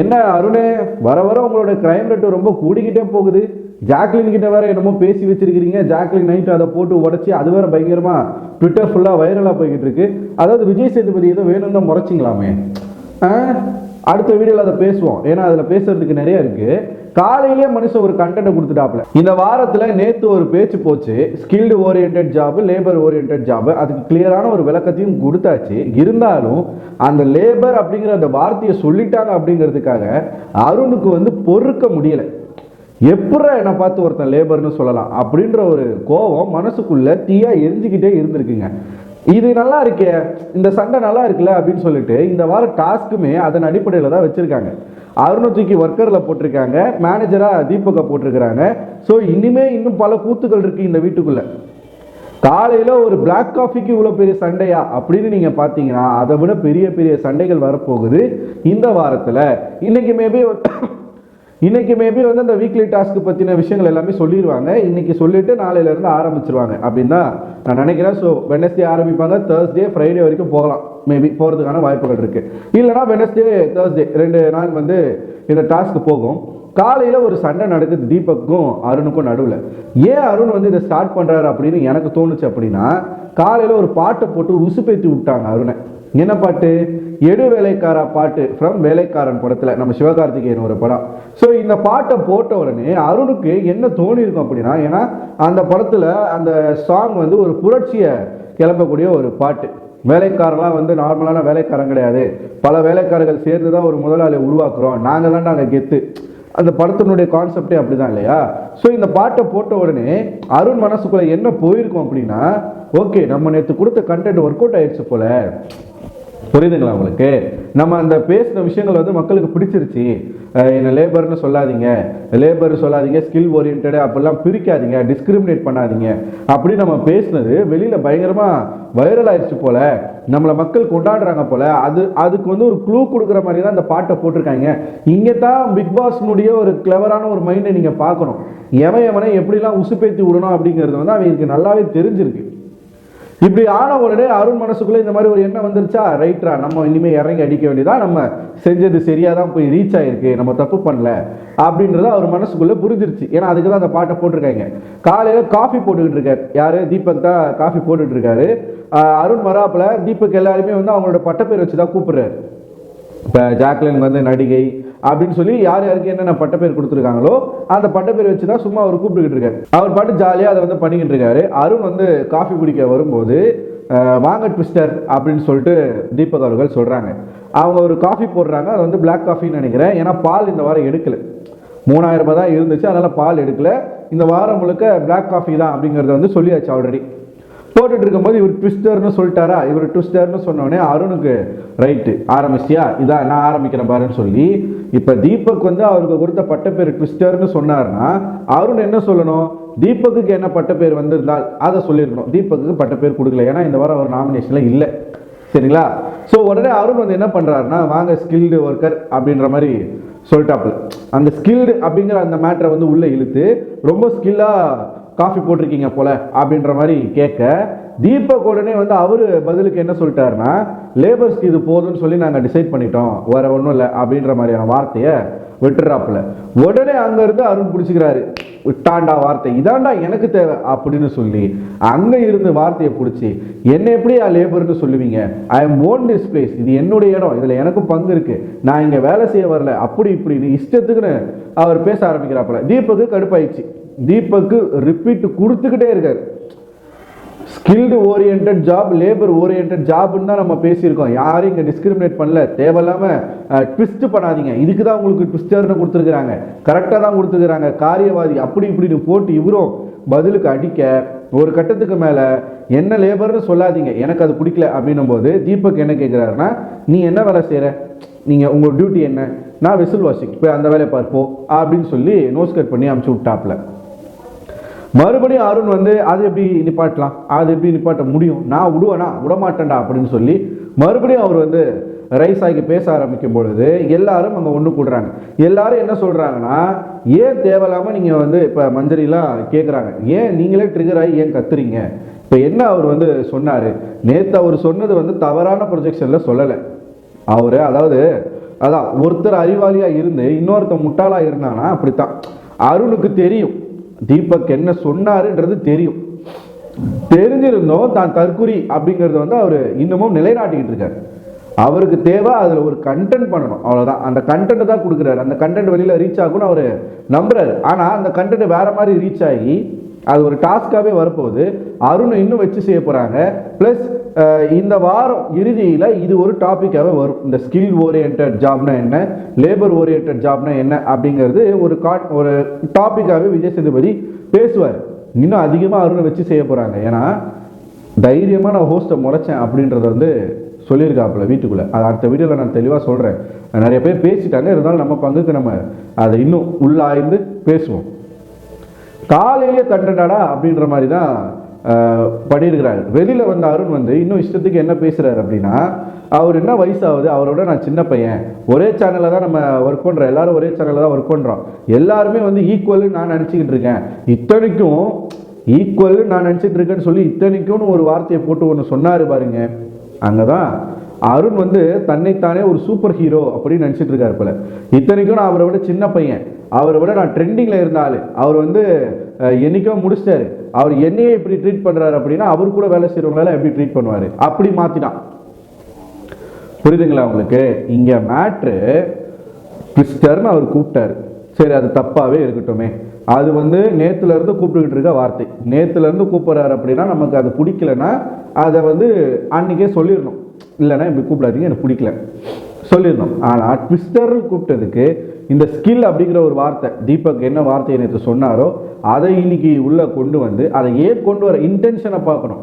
என்ன அருணே வர வர உங்களோட க்ரைம் ரேட்டு ரொம்ப கூடிக்கிட்டே போகுது. ஜாக்லின் கிட்ட வேற என்னமோ பேசி வச்சிருக்கிறீங்க. ஜாக்லின் நைட் அதை போட்டு உடச்சி அது வேற பயங்கரமா ட்விட்டர் ஃபுல்லாக வைரலாக போய்கிட்டு இருக்கு. அதாவது விஜய் சேதுபதி ஏதோ வேணும் தான் முறைச்சிங்களாமே. அடுத்த வீடியோவில் அதை பேசுவோம். ஏன்னா அதில் பேசுறதுக்கு நிறைய இருக்குது காலையிலேயே மனுஷன் ஒரு கண்டென்ட் கொடுத்துட்டாப்ல இந்த வாரத்தில் நேற்று ஒரு பேச்சு போச்சு. Skilled orient job labour orient job அதுக்கு கிளியரான ஒரு விளக்கத்தையும் கொடுத்தாச்சு. இருந்தாலும் அந்த லேபர் அப்படிங்கிற அந்த வார்த்தையை சொல்லிட்டாங்க அப்படிங்கிறதுக்காக அருணுக்கு வந்து பொறுக்க முடியல. எப்படா என்னை பார்த்து ஒருத்தன் லேபர்னு சொல்லலாம் அப்படின்ற ஒரு கோபம் மனசுக்குள்ள தீயா எரிஞ்சுக்கிட்டே இருந்திருக்குங்க. இது நல்லா இருக்கே இந்த சண்டை நல்லா இருக்குல்ல அப்படின்னு சொல்லிட்டு இந்த வார டாஸ்க்குமே அதன் அடிப்படையில் தான் வச்சுருக்காங்க. அருணோஜிக்கு ஒர்க்கரில் போட்டிருக்காங்க மேனேஜராக தீபக்கை போட்டிருக்கிறாங்க. ஸோ இனிமே இன்னும் பல கூத்துக்கள் இருக்குது இந்த வீட்டுக்குள்ளே. காலையில் ஒரு பிளாக் காஃபிக்கு இவ்வளோ பெரிய சண்டையா அப்படின்னு நீங்கள் பார்த்தீங்கன்னா அதை விட பெரிய பெரிய சண்டைகள் வரப்போகுது இந்த வாரத்தில். இன்னைக்கு மேபி இன்னைக்கு மேபி வந்து அந்த வீக்லி டாஸ்க் பற்றின விஷயங்கள் எல்லாமே சொல்லிடுவாங்க இன்னைக்கு சொல்லிட்டு நாளையிலேருந்து ஆரம்பிச்சிருவாங்க. அப்படின்னு தான் நான் நினைக்கிறேன் ஸோ வெனஸ்டே ஆரம்பிப்பாங்க. தேர்ஸ்டே ஃப்ரைடே வரைக்கும் போகலாம். மேபி போகிறதுக்கான வாய்ப்புகள் இருக்குது இல்லைனா வெனஸ்டே தேர்ஸ்டே ரெண்டு நாள் வந்து இந்த டாஸ்க்கு போகும். காலையில் ஒரு சண்டை நடக்குது தீபக்கும் அருணுக்கும் நடுவில். ஏன் அருண் வந்து இதை ஸ்டார்ட் பண்ணுறாரு அப்படின்னு எனக்கு தோணுச்சு அப்படின்னா காலையில் ஒரு பாட்டை போட்டு உசுப்பேற்றி விட்டாங்க அருணை. என்ன பாட்டு? எடு வேலைக்காரா பாட்டு ஃப்ரம் வேலைக்காரன் படத்தில் நம்ம சிவகார்த்திகேயன் ஒரு படம். ஸோ இந்த பாட்டை போட்ட உடனே அருணுக்கு என்ன தோணியிருக்கும் அப்படின்னா ஏன்னா அந்த படத்தில் அந்த சாங் வந்து ஒரு புரட்சியை கிளம்பக்கூடிய ஒரு பாட்டு. வேலைக்காரெல்லாம் வந்து நார்மலான வேலைக்காரன் கிடையாது. பல வேலைக்காரர்கள் சேர்ந்து தான் ஒரு முதலாளியை உருவாக்குறோம். நாங்கள் தான் நாங்கள் கெத்து. அந்த படத்தினுடைய கான்செப்டே அப்படிதான் இல்லையா? ஸோ இந்த பாட்டை போட்ட உடனே அருண் மனசுக்குள்ளே என்ன போயிருக்கும் அப்படின்னா ஓகே நம்ம நேற்று கொடுத்த கண்டென்ட் ஒர்க் அவுட் ஆயிடுச்சு போல. புரியுதுங்களா உங்களுக்கு? நம்ம அந்த பேசின விஷயங்கள் வந்து மக்களுக்கு பிடிச்சிருச்சு. என்னை லேபர்னு சொல்லாதீங்க. லேபர் சொல்லாதீங்க ஸ்கில் ஓரியன்ட் அப்படிலாம் பிரிக்காதீங்க டிஸ்கிரிமினேட் பண்ணாதீங்க. அப்படி நம்ம பேசினது வெளியில் பயங்கரமாக வைரல் ஆயிடுச்சு போல். நம்மளை மக்கள் கொண்டாடுறாங்க போல். அது அதுக்கு வந்து ஒரு க்ளூ கொடுக்குற மாதிரி தான் அந்த பாட்டை போட்டிருக்காங்க. இங்கே தான் பிக் பாஸ்னுடைய ஒரு கிளவரான ஒரு மைண்டை நீங்கள் பார்க்கணும். எவன் எவனை எப்படிலாம் உசுப்பேற்றி விடணும் அப்படிங்கிறது வந்து அவங்களுக்கு நல்லாவே தெரிஞ்சிருக்கு. இப்படி ஆன உடனே அருண் மனசுக்குள்ள இந்த மாதிரி ஒரு எண்ணம் வந்துருச்சா? ரைட்ரா நம்ம இனிமேல் இறங்கி அடிக்க வேண்டியதா? நம்ம செஞ்சது சரியா தான் போய் ரீச் ஆயிருக்கு நம்ம தப்பு பண்ணல அப்படின்றத அவர் மனசுக்குள்ள புரிஞ்சிருச்சு. ஏன்னா அதுக்கு தான் அந்த பாட்டை போட்டிருக்காங்க. காலையில காஃபி போட்டுக்கிட்டு இருக்காரு. யாரு? தீபக் தான் காஃபி போட்டுட்டு இருக்காரு. அருண் மராப்பில் தீபக் எல்லாருமே வந்து அவங்களோட பட்டப்பேர் வச்சு தான் கூப்பிடுறாரு. இப்போ ஜாக்லின் வந்து நடிகை அப்படின்னு சொல்லி யார் யாருக்கு என்னென்ன பட்டப்பேர் கொடுத்துருக்காங்களோ அந்த பட்டப்பேர் வச்சு தான் சும்மா அவர் கூப்பிட்டுக்கிட்டு இருக்காரு. அவர் பாட்டு ஜாலியாக அதை வந்து பண்ணிக்கிட்டு இருக்காரு. அருண் வந்து காஃபி குடிக்க வரும்போது வாங்க ட்விஸ்டர் அப்படின்னு சொல்லிட்டு தீபக் அவர்கள் சொல்கிறாங்க அவங்க ஒரு காஃபி போடுறாங்க. அது வந்து பிளாக் காஃபின்னு நினைக்கிறேன். ஏன்னா பால் இந்த வாரம் எடுக்கல. மூணாயிரம் ரூபாய் தான் இருந்துச்சு. அதனால் பால் எடுக்கல. இந்த வாரம் முழுக்க பிளாக் காஃபி தான் அப்படிங்கிறத வந்து சொல்லியாச்சு ஆல்ரெடி போட்டுட்டு இருக்கும்போது இவர் ட்விஸ்டர்னு சொல்லிட்டாரா? இவர் ட்விஸ்டர்னு சொன்னோடனே அருணுக்கு ரைட்டு ஆரம்பிச்சியா? இதான் நான் ஆரம்பிக்கிறேன் பாருன்னு சொல்லி இப்போ தீபக் வந்து அவருக்கு கொடுத்த பட்டப்பேர் ட்விஸ்டர்னு சொன்னார்னா அருண் என்ன சொல்லணும்? தீபக்குக்கு என்ன பட்டப்பேர் வந்திருந்தால் அதை சொல்லியிருக்கணும். தீபக்குக்கு பட்டப்பேர் கொடுக்கல. ஏன்னா இந்த வாரம் அவர் நாமினேஷனில் இல்லை. சரிங்களா? ஸோ உடனே அருண் வந்து என்ன பண்ணுறாருன்னா வாங்க ஸ்கில்டு ஒர்க்கர் அப்படின்ற மாதிரி சொல்லிட்டாப்புல. அந்த ஸ்கில்டு அப்படிங்கிற அந்த மேட்டரை வந்து உள்ளே இழுத்து ரொம்ப ஸ்கில்லாக காஃபி போட்டிருக்கீங்க போல அப்படின்ற மாதிரி கேட்க தீபக் உடனே வந்து அவர் பதிலுக்கு என்ன சொல்லிட்டாருன்னா லேபர்ஸ்க்கு இது போதும்னு சொல்லி நாங்கள் டிசைட் பண்ணிட்டோம். வேற ஒன்றும் இல்லை. அப்படின்ற மாதிரியான வார்த்தையை விட்டுறாப்புல. உடனே அங்கேருந்து அருண் பிடிச்சிக்கிறாரு. விட்டாண்டா வார்த்தை. இதாண்டா எனக்கு தேவை. அப்படின்னு சொல்லி அங்கே இருந்து வார்த்தையை பிடிச்சி என்ன எப்படி லேபர்னு சொல்லுவீங்க? I am own this place இது என்னுடைய இடம். இதில் எனக்கும் பங்கு இருக்கு. நான் இங்கே வேலை செய்ய வரல. அப்படி இப்படின்னு இஷ்டத்துக்குன்னு அவர் பேச ஆரம்பிக்கிறாப்புல. தீபக்கு கடுப்பாயிடுச்சு. தீபக்கு ரிப்பீட் கொடுத்துக்கிட்டே இருக்கார். Skilled orient job labour orient ஜாப்னு தான் நம்ம பேசியிருக்கோம். யாரையும் இங்கே டிஸ்கிரிமினேட் பண்ணல. தேவையில்லாமல் ட்விஸ்ட் பண்ணாதீங்க. இதுக்கு தான் உங்களுக்கு ட்விஸ்டர்னு கொடுத்துருக்குறாங்க. கரெக்டாக தான் கொடுத்துருக்குறாங்க. காரியவாதி அப்படி இப்படின்னு போட்டு இவரும் பதிலுக்கு அடிக்க ஒரு கட்டத்துக்கு மேலே என்ன லேபர்னு சொல்லாதீங்க. எனக்கு அது பிடிக்கல. அப்படின்னும் போது தீபக் என்ன கேட்குறாருன்னா நீ என்ன வேலை செய்கிற நீங்கள் உங்கள் டியூட்டி என்ன? நான் விசில் வாஷிங் போய் அந்த வேலையை பார்ப்போம் அப்படின்னு சொல்லி நோஸ் கட் பண்ணி அமுச்சு விட்டாப்ல மறுபடியும் அருண் வந்து அது எப்படி நிப்பாட்டலாம்? அது எப்படி நிப்பாட்ட முடியும்? நான் விடுவேனா? விடமாட்டேன்டா அப்படின்னு சொல்லி மறுபடியும் அவர் வந்து ரைஸ் ஆகி பேச ஆரம்பிக்கும் பொழுது எல்லாரும் அங்கே ஒன்று கூடுறாங்க. எல்லாரும் என்ன சொல்கிறாங்கன்னா ஏன் தேவையில்லாமல் நீங்கள் வந்து இப்போ மஞ்சரிலாம் கேட்குறாங்க ஏன் நீங்களே ட்ரிகர் ஆகி ஏன் கத்துறீங்க? இப்போ என்ன அவர் வந்து சொன்னார்? நேற்று அவர் சொன்னது வந்து தவறான ப்ரொஜெக்ஷனில் சொல்லலை. அவர் அதாவது அதான் ஒருத்தர் அறிவாளியாக இருந்து இன்னொருத்தர் முட்டாளாக இருந்தாங்கன்னா அப்படித்தான். அருணுக்கு தெரியும். தீபக் என்ன சொன்னாருன்றது தெரியும். தெரிஞ்சிருந்தோம் தான் தற்குறி அப்படிங்கிறத வந்து அவர் இன்னமும் நிலைநாட்டிக்கிட்டு இருக்காரு. அவருக்கு தேவை அதில் ஒரு கண்டென்ட் பண்ணணும். அவ்வளோதான் அந்த கண்டென்ட் தான் கொடுக்குறாரு. அந்த கண்டென்ட் வெளியில் ரீச் ஆகும்னு அவர் நம்புறாரு. ஆனால் அந்த கண்டென்ட் வேற மாதிரி ரீச் ஆகி அது ஒரு டாஸ்காகவே வரப்போகுது. அருண் இன்னும் வச்சு செய்ய போகிறாங்க ப்ளஸ் இந்த வாரம் இறுதியில் இது ஒரு டாப்பிக்காகவே வரும். இந்த ஸ்கில் ஓரியன்ட் ஜாப்னா என்ன லேபர் ஓரியன்ட் ஜாப்னா என்ன அப்படிங்கிறது ஒரு காட் ஒரு டாப்பிக்காகவே விஜய் சேதுபதி பேசுவார். இன்னும் அதிகமாக அருணை வச்சு செய்ய போகிறாங்க ஏன்னா தைரியமாக நான் ஹோஸ்ட்டை முறைச்சேன் அப்படின்றத வந்து சொல்லியிருக்காப்புல வீட்டுக்குள்ளே. அது அடுத்த வீடியோவில் நான் தெளிவாக சொல்கிறேன் நிறைய பேர் பேசிட்டாங்க. இருந்தாலும் நம்ம பங்குக்கு நம்ம அதை இன்னும் உள்ளாய்ந்து பேசுவோம். காலையிலே தண்டடாடா அப்படின்ற மாதிரி தான் பண்ணியிருக்கிறாரு வெளியில் வந்த அருண் வந்து இன்னும் இஷ்டத்துக்கு என்ன பேசுகிறாரு அப்படின்னா அவர் என்ன வயசாகுது? அவரோட நான் சின்ன பையன். ஒரே சேனலில் தான் நம்ம ஒர்க் பண்ணுறோம் எல்லாரும் ஒரே சேனலில் தான் ஒர்க் பண்ணுறோம் எல்லாருமே வந்து ஈக்குவல்னு நான் நினச்சிக்கிட்டு இருக்கேன். இத்தனைக்கும் ஈக்குவல்னு நான் நினச்சிட்டு இருக்கேன்னு சொல்லி இத்தனைக்கும்னு ஒரு வார்த்தையை போட்டு ஒன்று சொன்னார் பாருங்க. அங்கே தான் அருண் வந்து தன்னைத்தானே ஒரு சூப்பர் ஹீரோ அப்படின்னு நினச்சிட்டு இருக்காரு போல. இத்தனைக்கும் நான் அவரை விட சின்ன பையன். அவரை விட நான் ட்ரெண்டிங்கில் இருந்தால் அவர் வந்து அஹ், என்னைக்கோ முடிச்சிட்டாரு. அவர் என்னையே இப்படி ட்ரீட் பண்ணுறாரு அப்படின்னா அவர் கூட வேலை செய்கிறவங்களால எப்படி ட்ரீட் பண்ணுவார்? அப்படி மாற்றினான் புரியுதுங்களா உங்களுக்கு? இங்கே மேட்ரு ட்விஸ்டர்னு அவர் கூப்பிட்டாரு. சரி அது தப்பாகவே இருக்கட்டுமே. அது வந்து நேற்றுலேருந்து கூப்பிட்டுக்கிட்டு இருக்க வார்த்தை. நேற்றுலேருந்து கூப்பிட்றாரு அப்படின்னா நமக்கு அது பிடிக்கலன்னா அதை வந்து அன்றைக்கே சொல்லிடணும். இல்லைன்னா இப்படி கூப்பிடாதீங்க எனக்கு பிடிக்கல. சொல்லிடணும். ஆனால் ட்விஸ்டர் கூப்பிட்டதுக்கு இந்த ஸ்கில் அப்படிங்கிற ஒரு வார்த்தை தீபக் என்ன வார்த்தையை நேற்று சொன்னாரோ அதை இன்னைக்கு உள்ளே கொண்டு வந்து அதை ஏன் கொண்டு வர இன்டென்ஷனை பார்க்கணும்.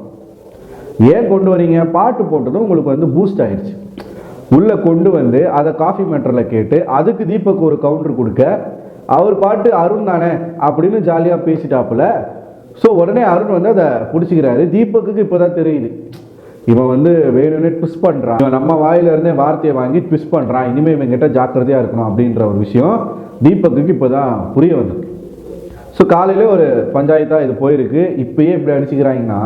ஏன் கொண்டு வரீங்க? பாட்டு போட்டதும் உங்களுக்கு வந்து பூஸ்ட் ஆயிடுச்சு. உள்ளே கொண்டு வந்து அதை காஃபி மேட்டரில் கேட்டு அதுக்கு தீபக் ஒரு கவுண்டர் கொடுக்க அவர் பாட்டு அருண் தானே? அப்படின்னு ஜாலியாக பேசிட்டாப்புல. ஸோ உடனே அருண் வந்து அதை பிடிச்சிக்கிறாரு. தீபக்குக்கு இப்போதான் தெரியுது. இவன் வந்து வேணும்னே ட்விஸ்ட் பண்ணுறான் இவன் நம்ம வாயிலிருந்தே வார்த்தையை வாங்கி ட்விஸ்ட் பண்ணுறான் இனிமேல் இவன் கிட்ட ஜாக்கிரதையாக இருக்கணும் அப்படின்ற ஒரு விஷயம் தீபக்குக்கு இப்போ தான் புரிய வந்திருக்கு ஸோ காலையில் ஒரு பஞ்சாயத்தாக இது போயிருக்கு. இப்போயே இப்படி அடிச்சுக்கிறாங்கன்னா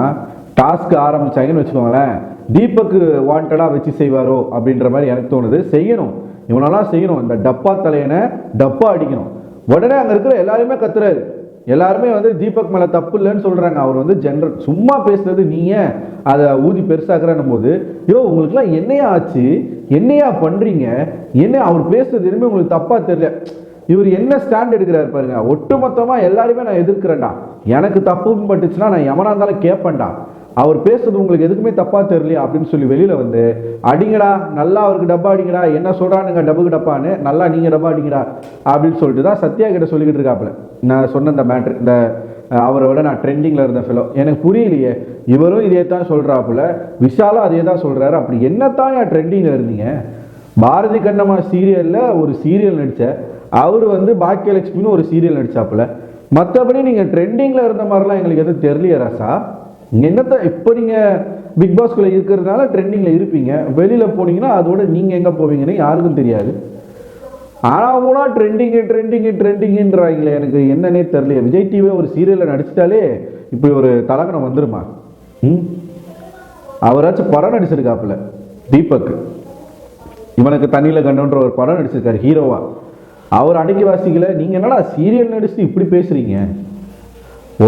டாஸ்க் ஆரம்பிச்சாங்கன்னு வச்சுக்கோங்களேன் தீபக்கு வாண்டடாக வச்சு செய்வாரோ அப்படின்ற மாதிரி எனக்கு தோணுது. செய்யணும். இவனெல்லாம் செய்யணும். இந்த டப்பா தலையனை டப்பா அடிக்கணும். உடனே அங்கே இருக்கிற எல்லாருமே கத்துறாரு. எல்லாருமே வந்து தீபக் மேலே தப்பு இல்லைன்னு சொல்கிறாங்க அவர் வந்து ஜென்ரல் சும்மா பேசுறது நீங்கள் அதை ஊதி பெருசாக்குறன்னும் போது யோ உங்களுக்குலாம் என்னையா ஆச்சு? என்னையா பண்ணுறீங்க என்ன அவர் பேசுறது எதுவுமே உங்களுக்கு தப்பாக தெரியல. இவர் என்ன ஸ்டாண்ட் எடுக்கிறாரு பாருங்க. ஒட்டுமொத்தமாக எல்லாருமே நான் எதிர்க்கிறேன்டா. எனக்கு தப்புன்னு பட்டுச்சுன்னா நான் எவனா இருந்தாலும் கேட்பேன்டா அவர் பேசுறது உங்களுக்கு எதுக்குமே தப்பாக தெரியலையா அப்படின்னு சொல்லி வெளியில் வந்து அடிங்கடா நல்லா அவருக்கு டப்பா அடிங்கடா என்ன சொல்கிறானுங்க டப்புக்கு டப்பான்னு நல்லா நீங்கள் டப்பா அடிங்கடா அப்படின்னு சொல்லிட்டு தான் சத்யா கிட்ட சொல்லிக்கிட்டு இருக்காப்புல. நான் சொன்ன இந்த மேட்ரு இந்த அவரோட அவரை விட நான் ட்ரெண்டிங்கில் இருந்த ஃபெலோ எனக்கு புரியலையே இவரும் இதே தான் சொல்கிறாப்புல விஷாலும் அதே தான் சொல்கிறாரு அப்படி என்னத்தான் ட்ரெண்டிங்கில் இருந்தீங்க? பாரதி கண்ணம்மா சீரியலில் ஒரு சீரியல் நடித்த அவர் வந்து பாக்கியலட்சுமின்னு ஒரு சீரியல் நடிச்சாப்புல. மற்றபடி நீங்கள் ட்ரெண்டிங்கில் இருந்த மாதிரிலாம் எங்களுக்கு எதுவும் தெரியலையே ராசா. என்னத்தை இப்போ நீங்கள் பிக் பாஸ்குள்ளே இருக்கிறதுனால ட்ரெண்டிங்கில் இருப்பீங்க. வெளியில் போனீங்கன்னா அதோட நீங்கள் எங்கே போவீங்கன்னு யாருக்கும் தெரியாது. ஆனால் மூணா ட்ரெண்டிங்கு ட்ரெண்டிங்கு ட்ரெண்டிங்குன்றாங்களே எனக்கு என்னன்னே தெரியல விஜய் டிவியில் ஒரு சீரியலில் நடிச்சிட்டாலே இப்படி ஒரு தலகணம் வந்துருமா? ம்? அவராச்சும் படம் நடிச்சிருக்காப்புல தீபக். இவனுக்கு தண்ணியில் கண்டன்ற ஒரு படம் நடிச்சிருக்காரு ஹீரோவா. அவர் அடக்கி வாசிக்கல நீங்கள் என்னடா சீரியல் நடிச்சு இப்படி பேசுகிறீங்க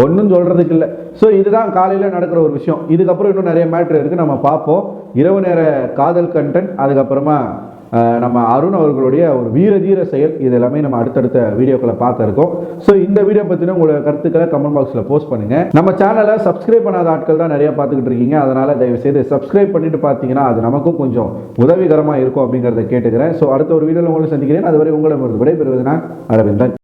ஒன்றும் சொல்கிறதுக்கு இல்லை ஸோ இதுதான் காலையில் நடக்கிற ஒரு விஷயம். இதுக்கப்புறம் இன்னும் நிறைய மேட்ரு இருக்குது நம்ம பார்ப்போம். இரவு நேர காதல் கண்டென்ட் அதுக்கப்புறமா நம்ம அருண் அவர்களுடைய ஒரு வீர தீர செயல். இது எல்லாமே நம்ம அடுத்தடுத்த வீடியோக்களை பார்க்க இருக்கோம். ஸோ இந்த வீடியோ பற்றின உங்களோட கருத்துக்களை கமெண்ட் பாக்ஸில் போஸ்ட் பண்ணுங்கள் நம்ம சேனலை சப்ஸ்கிரைப் பண்ணாத ஆட்கள் தான் நிறையா பார்த்துக்கிட்டு இருக்கீங்க. அதனால் தயவு செய்து சப்ஸ்கிரைப் பண்ணிட்டு பார்த்தீங்கன்னா அது நமக்கும் கொஞ்சம் உதவிகரமாக இருக்கும் அப்படிங்கிறத கேட்டுக்கிறேன். ஸோ அடுத்த ஒரு வீடியோவில் உங்களை சந்திக்கிறேன். அதுவரை உங்களிடம் விடைபெறுவது நான் அரவிந்தன்.